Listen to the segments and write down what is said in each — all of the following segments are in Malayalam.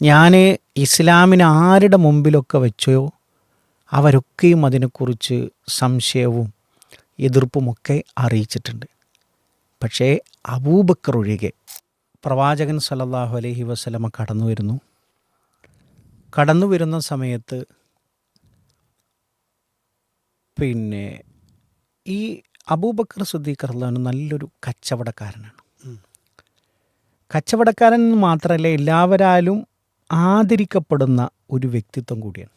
ഞാൻ ഇസ്ലാമിന് ആരുടെ മുമ്പിലൊക്കെ വെച്ചോ അവരൊക്കെയും അതിനെക്കുറിച്ച് സംശയവും എതിർപ്പുമൊക്കെ അറിയിച്ചിട്ടുണ്ട്. പക്ഷേ അബൂബക്കർ ഒഴികെ പ്രവാചകൻ സല്ലല്ലാഹു അലഹി വസ്ലമ കടന്നു വരുന്നു. കടന്നു വരുന്ന സമയത്ത് പിന്നെ ഈ അബൂബക്കർ സുദ്ദീഖ് അള്ളഹാന് നല്ലൊരു കച്ചവടക്കാരനാണ്. കച്ചവടക്കാരൻ മാത്രമല്ല എല്ലാവരാലും ആദരിക്കപ്പെടുന്ന ഒരു വ്യക്തിത്വം കൂടിയാണ്.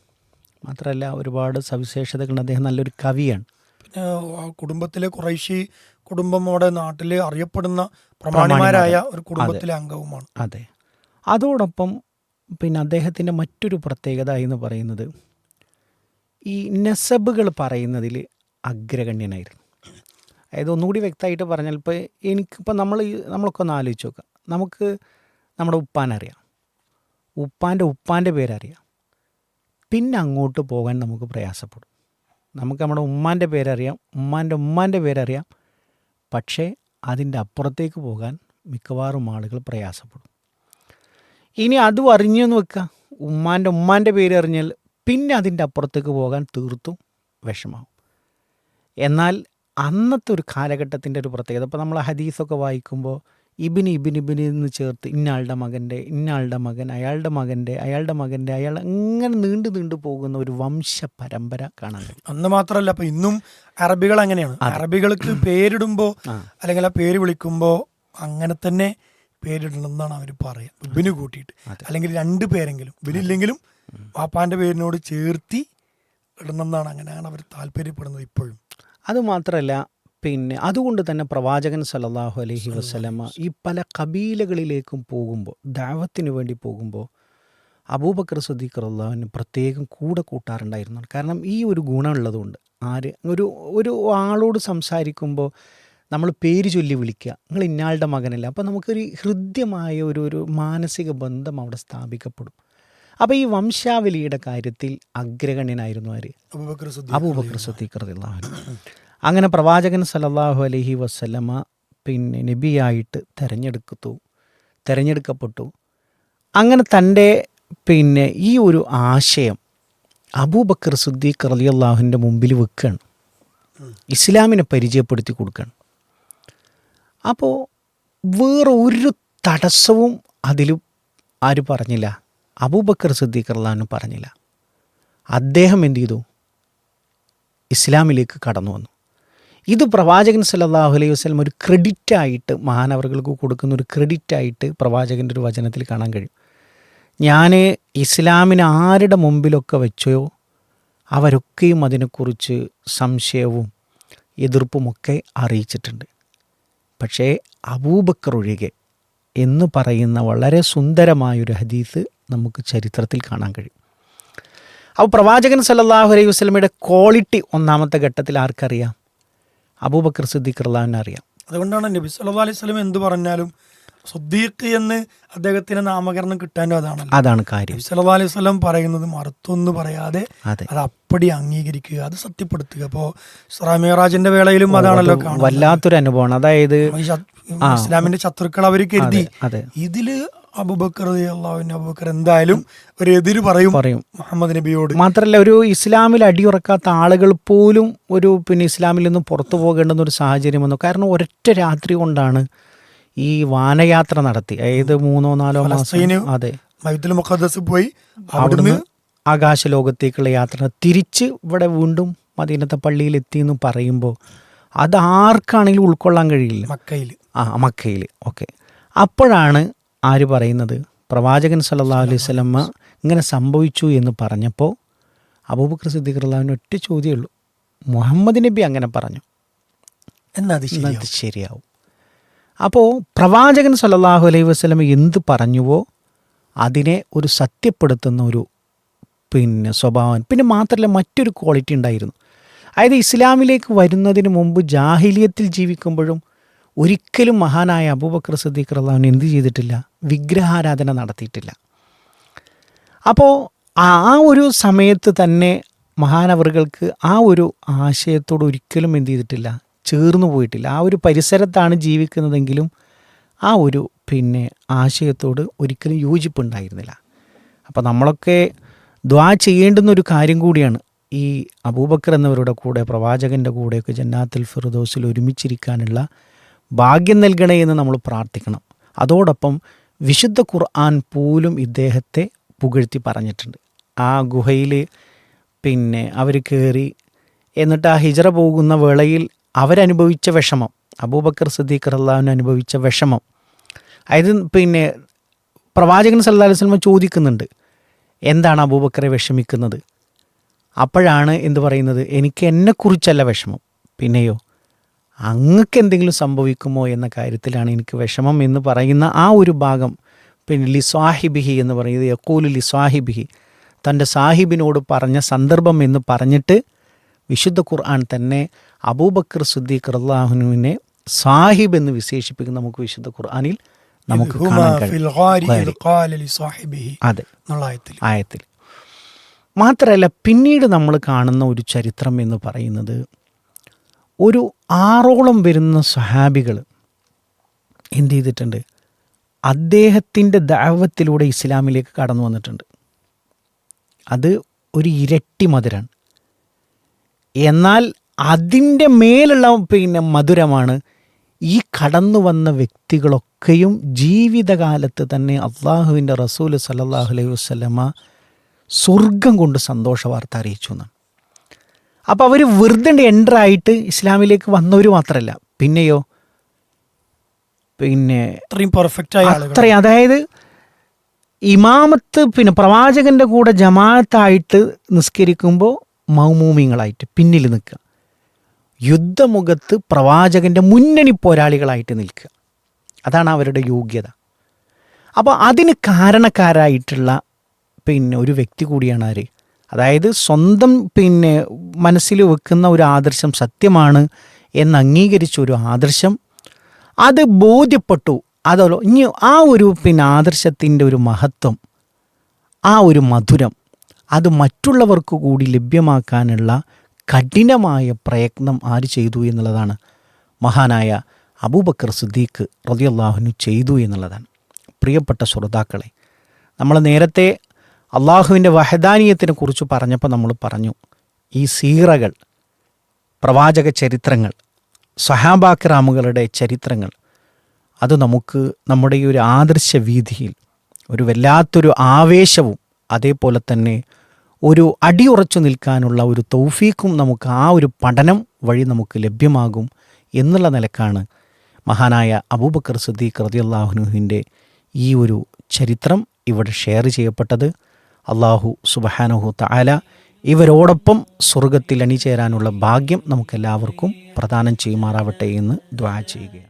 മാത്രമല്ല ഒരുപാട് സവിശേഷതകൾ അദ്ദേഹം നല്ലൊരു കവിയാണ്. പിന്നെ കുടുംബത്തിലെ കുറേശ്ശി കുടുംബം അവിടെ നാട്ടിൽ അറിയപ്പെടുന്ന പ്രമാണിമാരായ ഒരു കുടുംബത്തിലെ അംഗവുമാണ്. അതെ. അതോടൊപ്പം പിന്നെ അദ്ദേഹത്തിന്റെ മറ്റൊരു പ്രത്യേകത എന്ന് പറയുന്നത് ഈ നെസബുകൾ പറയുന്നതിൽ അഗ്രഗണ്യനായിരുന്നു. അതായത് ഒന്നുകൂടി വ്യക്തമായിട്ട് പറഞ്ഞാൽ ഇപ്പോൾ എനിക്കിപ്പോൾ നമ്മൾ നമ്മളൊക്കെ ഒന്ന് ആലോചിച്ച് നോക്കാം. നമുക്ക് നമ്മുടെ ഉപ്പാനറിയാം ഉപ്പാന്റെ ഉപ്പാന്റെ പേരറിയാം. പിന്നെ അങ്ങോട്ട് പോകാൻ നമുക്ക് പ്രയാസപ്പെടും. നമുക്ക് നമ്മുടെ ഉമ്മാന്റെ പേരറിയാം ഉമ്മാന്റെ ഉമ്മാന്റെ പേരറിയാം. പക്ഷേ അതിന്റെ അപ്പുറത്തേക്ക് പോകാൻ മിക്കവാറും ആളുകൾ പ്രയാസപ്പെടും. ഇനി അതും അറിഞ്ഞു എന്ന് വെക്കുക. ഉമ്മാന്റെ ഉമ്മാന്റെ പേര് അറിഞ്ഞാൽ പിന്നെ അതിന്റെ അപ്പുറത്തേക്ക് പോകാൻ തീർത്തും വിഷമാവും എന്നാൽ അന്നത്തെ ഒരു കാലഘട്ടത്തിന്റെ ഒരു പ്രത്യേകത ഇപ്പോൾ നമ്മൾ ഹദീസൊക്കെ വായിക്കുമ്പോൾ ഇബിന് ഇബിൻ ഇബിന് എന്ന് ചേർത്ത് ഇന്നയാളുടെ മകന്റെ ഇന്നയാളുടെ മകൻ അയാളുടെ മകന്റെ അയാളുടെ മകന്റെ അയാൾ അങ്ങനെ നീണ്ടു നീണ്ടു പോകുന്ന ഒരു വംശ പരമ്പര കാണാൻ അന്ന് മാത്രമല്ല അപ്പം ഇന്നും അറബികൾ അങ്ങനെയാണ്. അറബികൾക്ക് പേരിടുമ്പോൾ അല്ലെങ്കിൽ ആ പേര് വിളിക്കുമ്പോൾ അങ്ങനെ തന്നെ പേരിടണമെന്നാണ് അവർ പറയുക ഇബിന് കൂട്ടിയിട്ട്. അല്ലെങ്കിൽ രണ്ട് പേരെങ്കിലും ഇബിനില്ലെങ്കിലും വാപ്പാന്റെ പേരിനോട് ചേർത്തി ഇടണമെന്നാണ് അങ്ങനെയാണ് അവർ താല്പര്യപ്പെടുന്നത് ഇപ്പോഴും. അതുമാത്രമല്ല പിന്നെ അതുകൊണ്ട് തന്നെ പ്രവാചകൻ സല്ലല്ലാഹു അലഹി വസ്ലമ ഈ പല കബീലകളിലേക്കും പോകുമ്പോൾ ദാവത്തിന് വേണ്ടി പോകുമ്പോൾ അബൂബക്കർ സദീഖ് അള്ളാഹുവിന് പ്രത്യേകം കൂടെ കൂട്ടാറുണ്ടായിരുന്നു കാരണം ഈ ഒരു ഗുണമുള്ളതുകൊണ്ട് ആര് ഒരു ഒരു ആളോട് സംസാരിക്കുമ്പോൾ നമ്മൾ പേര് ചൊല്ലി വിളിക്കുക നിങ്ങൾ ഇന്നാളുടെ മകനല്ല? അപ്പോൾ നമുക്കൊരു ഹൃദ്യമായ ഒരു ഒരു മാനസിക ബന്ധം അവിടെ സ്ഥാപിക്കപ്പെടും. അപ്പോൾ ഈ വംശാവലിയുടെ കാര്യത്തിൽ അഗ്രഗണ്യനായിരുന്നു ആര്? അബൂബക്കർ സിദ്ദീഖ് സദ്ദീഖ് അൻഹു. അങ്ങനെ പ്രവാചകൻ സല്ലല്ലാഹു അലഹി വസ്ലമ പിന്നെ നബിയായിട്ട് തിരഞ്ഞെടുക്കത്തു തിരഞ്ഞെടുക്കപ്പെട്ടു. അങ്ങനെ തന്റെ പിന്നെ ഈ ഒരു ആശയം അബൂബക്കർ സുദ്ദീഖ് അലി അള്ളാഹുവിന്റെ മുമ്പിൽ വെക്കുകയാണ് ഇസ്ലാമിനെ പരിചയപ്പെടുത്തി കൊടുക്കുകയാണ് അപ്പോൾ വേറെ ഒരു തടസ്സവും അതിൽ ആര് പറഞ്ഞില്ല. അബൂബക്കർ സിദ്ദീഖ് റളിയല്ലാഹു പറഞ്ഞില്ല. അദ്ദേഹം എന്ത് ചെയ്തു? ഇസ്ലാമിലേക്ക് കടന്നു വന്നു. ഇത് പ്രവാചകൻ സല്ലാഹു അലൈഹി വസ്ലം ഒരു ക്രെഡിറ്റായിട്ട് മഹാനവറുകൾക്ക് കൊടുക്കുന്ന ഒരു ക്രെഡിറ്റായിട്ട് പ്രവാചകന്റെ ഒരു വചനത്തിൽ കാണാൻ കഴിയും. ഞാൻ ഇസ്ലാമിന് ആരുടെ മുമ്പിലൊക്കെ വെച്ചോ അവരൊക്കെയും അതിനെക്കുറിച്ച് സംശയവും എതിർപ്പുമൊക്കെ അറിയിച്ചിട്ടുണ്ട്. പക്ഷേ അബൂബക്കർ ഒഴികെ എന്ന് പറയുന്ന വളരെ സുന്ദരമായൊരു ഹദീസ് നമുക്ക് ചരിത്രത്തിൽ കാണാൻ കഴിയും. അപ്പോൾ പ്രവാചകൻ സല്ലാഹു അലൈഹി വസല്ലമയുടെ ക്വാളിറ്റി ഒന്നാമത്തെ ഘട്ടത്തിൽ ആർക്കറിയാം? അബൂബക്കർ സിദ്ദീഖ് റഹ്ലാവിനെ അറിയാം. അതുകൊണ്ടാണ് നബി സല്ലാ അലൈഹി സ്വലം എന്ത് പറഞ്ഞാലും സുദ്ദീഖ് എന്ന് അദ്ദേഹത്തിന് നാമകരണം കിട്ടാനും അതാണ്. അതാണ് കാര്യം. നബി സല്ലാ അലൈഹി സ്വലം പറയുന്നത് മറുത്തൊന്ന് പറയാതെ അത്. അപ്പടി അംഗീകരിക്കുക അത് സത്യപ്പെടുത്തുക. അപ്പോ സ്രാമിയറാജിന്റെ വേളയിലും അതാണല്ലോ കാണുന്നത്. വല്ലാത്തൊരു അനുഭവമാണ്. അതായത് ഇസ്ലാമിന്റെ ശത്രുക്കൾ അവർ കരുതി. ഇതിൽ അബുബക്കർ അബുബക്കർ എന്തായാലും ഒരു എതിര് പറയും പറയും. മുഹമ്മദ് നബിയോട്. മാത്രമല്ല ഒരു ഇസ്ലാമിൽ അടിയുറക്കാത്ത ആളുകൾ പോലും ഒരു പിന്നെ ഇസ്ലാമിൽ നിന്ന് പുറത്തു പോകേണ്ടുന്ന ഒരു സാഹചര്യം വന്നു. കാരണം ഒരൊറ്റ രാത്രി കൊണ്ടാണ് ഈ വാനയാത്ര നടത്തി. അതായത് മൂന്നോ നാലോ മാസം. അതെ. മുഖദ്ദസ് പോയി അവിടുന്ന് ആകാശ ലോകത്തേക്കുള്ള യാത്ര തിരിച്ച് ഇവിടെ വീണ്ടും മദീനത്തെ പള്ളിയിൽ എത്തി എന്ന് പറയുമ്പോൾ അത് ആർക്കാണെങ്കിലും ഉൾക്കൊള്ളാൻ കഴിയില്ല. മക്കയിൽ ആ മക്കയിൽ ഓക്കെ. അപ്പോഴാണ് ആര് പറയുന്നത്? പ്രവാചകൻ സല്ലാ അലൈഹി ഇങ്ങനെ സംഭവിച്ചു എന്ന് പറഞ്ഞപ്പോൾ അബൂബക്കർ സിദ്ദീഖ് അള്ളാഹുവിന് ഒറ്റ ചോദ്യമേ ഉള്ളൂ. മുഹമ്മദ് നബി അങ്ങനെ പറഞ്ഞു. എന്നത് ശരിയാവും? അപ്പോൾ പ്രവാചകൻ സല്ലാഹു അലൈഹി വസ്ലം എന്ത് പറഞ്ഞുവോ അതിനെ ഒരു സത്യപ്പെടുത്തുന്ന ഒരു പിന്നെ സ്വഭാവം പിന്നെ മാത്രമല്ല മറ്റൊരു ക്വാളിറ്റി ഉണ്ടായിരുന്നു. അതായത് ഇസ്ലാമിലേക്ക് വരുന്നതിന് മുമ്പ് ജാഹിലിയത്തിൽ ജീവിക്കുമ്പോഴും ഒരിക്കലും മഹാനായ അബൂബക്കർ സദ്ദീഖ് അള്ളാഹുവിന് എന്ത് ചെയ്തിട്ടില്ല? വിഗ്രഹാരാധന നടത്തിയിട്ടില്ല. അപ്പോൾ ആ ഒരു സമയത്ത് തന്നെ മഹാനവറുകൾക്ക് ആ ഒരു ആശയത്തോട് ഒരിക്കലും എന്ത് ചെയ്തിട്ടില്ല? ചേർന്നു പോയിട്ടില്ല. ആ ഒരു പരിസരത്താണ് ജീവിക്കുന്നതെങ്കിലും ആ ഒരു പിന്നെ ആശയത്തോട് ഒരിക്കലും യോജിപ്പുണ്ടായിരുന്നില്ല. അപ്പോൾ നമ്മളൊക്കെ ദ്വാ ചെയ്യേണ്ടുന്ന ഒരു കാര്യം കൂടിയാണ് ഈ അബൂബക്കർ എന്നവരുടെ കൂടെ പ്രവാചകന്റെ കൂടെയൊക്കെ ജന്നാത്തുൽ ഫിറുദോസിൽ ഒരുമിച്ചിരിക്കാനുള്ള ഭാഗ്യം നൽകണേ എന്ന് നമ്മൾ പ്രാർത്ഥിക്കണം. അതോടൊപ്പം വിശുദ്ധ ഖുർആൻ പോലും ഇദ്ദേഹത്തെ പുകഴ്ത്തി പറഞ്ഞിട്ടുണ്ട്. ആ ഗുഹയിൽ പിന്നെ അവർ കയറി എന്നിട്ട് ആ ഹിജറ പോകുന്ന വേളയിൽ അവരനുഭവിച്ച വിഷമം അബൂബക്കർ സദീഖർ അള്ളാഹുവിന് അനുഭവിച്ച വിഷമം. അതായത് പിന്നെ പ്രവാചകൻ സല്ലാ സ്വലമ ചോദിക്കുന്നുണ്ട് എന്താണ് അബൂബക്കറെ വിഷമിക്കുന്നത്? അപ്പോഴാണ് എന്ത് പറയുന്നത് എനിക്ക് എന്നെക്കുറിച്ചല്ല വിഷമം. പിന്നെയോ അങ്ങക്ക് എന്തെങ്കിലും സംഭവിക്കുമോ എന്ന കാര്യത്തിലാണ് എനിക്ക് വിഷമം എന്ന് പറയുന്ന ആ ഒരു ഭാഗം. പിന്നെ ലിസ്വാഹിബിഹി എന്ന് പറയുന്നത് യക്കൂലു ലിസ്വാഹിബിഹി തന്റെ സാഹിബിനോട് പറഞ്ഞ സന്ദർഭം എന്ന് പറഞ്ഞിട്ട് വിശുദ്ധ ഖുർആൻ തന്നെ അബൂബക്കർ സുദ്ദീഖ് അള്ളാഹുനുവിനെ സാഹിബ് എന്ന് വിശേഷിപ്പിക്കുന്ന നമുക്ക് വിശുദ്ധ ഖുർആാനിൽ നമുക്ക് അതെ. ആയത്തിൽ. മാത്രമല്ല പിന്നീട് നമ്മൾ കാണുന്ന ഒരു ചരിത്രം എന്ന് പറയുന്നത് ഒരു ആറോളം വരുന്ന സഹാബികൾ എന്ത് ചെയ്തിട്ടുണ്ട്? അദ്ദേഹത്തിന്റെ ദാവത്തിലൂടെ ഇസ്ലാമിലേക്ക് കടന്നു വന്നിട്ടുണ്ട്. അത് ഒരു ഇരട്ടി മധുരാണ്. എന്നാൽ അതിന്റെ മേലുള്ള പിന്നെ മധുരമാണ് ഈ കടന്നു വന്ന വ്യക്തികളൊക്കെയും ജീവിതകാലത്ത് തന്നെ അള്ളാഹുവിന്റെ റസൂൽ സല്ലല്ലാഹു അലൈഹി വസ്ലമ സ്വർഗം കൊണ്ട് സന്തോഷ വാർത്ത അറിയിച്ചു എന്നാണ്. അപ്പോൾ അവർ വെറുതെ എന്റർ ആയിട്ട് ഇസ്ലാമിലേക്ക് വന്നവർ മാത്രമല്ല പിന്നെയോ? പിന്നെ അത്രയും അതായത് ഇമാമത്ത് പിന്നെ പ്രവാചകന്റെ കൂടെ ജമാഅത്തായിട്ട് നിസ്കരിക്കുമ്പോൾ മൗമൂമിങ്ങളായിട്ട് പിന്നിൽ നിൽക്കുക. യുദ്ധമുഖത്ത് പ്രവാചകന്റെ മുന്നണി പോരാളികളായിട്ട് നിൽക്കുക. അതാണ് അവരുടെ യോഗ്യത. അപ്പോൾ അതിന് കാരണക്കാരായിട്ടുള്ള പിന്നെ ഒരു വ്യക്തി കൂടിയാണ് ആര്? അതായത് സ്വന്തം പിന്നെ മനസ്സിൽ വെക്കുന്ന ഒരു ആദർശം സത്യമാണ് എന്ന് അംഗീകരിച്ച ഒരു ആദർശം. അത് ബോധ്യപ്പെട്ടു. അതല്ലോ ഇനി ആ ഒരു പിന്നെ ആദർശത്തിന്റെ ഒരു മഹത്വം ആ ഒരു മധുരം അത് മറ്റുള്ളവർക്ക് കൂടി ലഭ്യമാക്കാനുള്ള കഠിനമായ പ്രയത്നം ആര് ചെയ്തു എന്നുള്ളതാണ്. മഹാനായ അബൂബക്കർ സിദ്ദീഖ് റതിയല്ലാഹുനു ചെയ്തു എന്നുള്ളതാണ്. പ്രിയപ്പെട്ട ശ്രോതാക്കളെ നമ്മൾ നേരത്തെ അള്ളാഹുവിന്റെ വഹദാനീയത്തിനെ കുറിച്ച് പറഞ്ഞപ്പോൾ നമ്മൾ പറഞ്ഞു ഈ സീറകൾ പ്രവാചക ചരിത്രങ്ങൾ സഹാബാക്രാമുകളുടെ ചരിത്രങ്ങൾ അത് നമുക്ക് നമ്മുടെ ഈ ഒരു ആദർശ വീതിയിൽ ഒരു വല്ലാത്തൊരു ആവേശവും അതേപോലെ തന്നെ ഒരു അടിയുറച്ചു നിൽക്കാനുള്ള ഒരു തൗഫീക്കും നമുക്ക് ആ ഒരു പഠനം വഴി നമുക്ക് ലഭ്യമാകും എന്നുള്ള നിലക്കാണ് മഹാനായ അബൂബക്കർ സിദ്ദീഖ് റതിയല്ലാഹുനുഹിന്റെ ഈ ഒരു ചരിത്രം ഇവിടെ ഷെയർ ചെയ്യപ്പെട്ടത്. അള്ളാഹു സുബഹാനുഹു തആല ഇവരോടൊപ്പം സ്വർഗത്തിൽ അണിചേരാനുള്ള ഭാഗ്യം നമുക്കെല്ലാവർക്കും പ്രദാനം ചെയ്യുമാറാവട്ടെ എന്ന് ദ്വാ ചെയ്യുകയാണ്.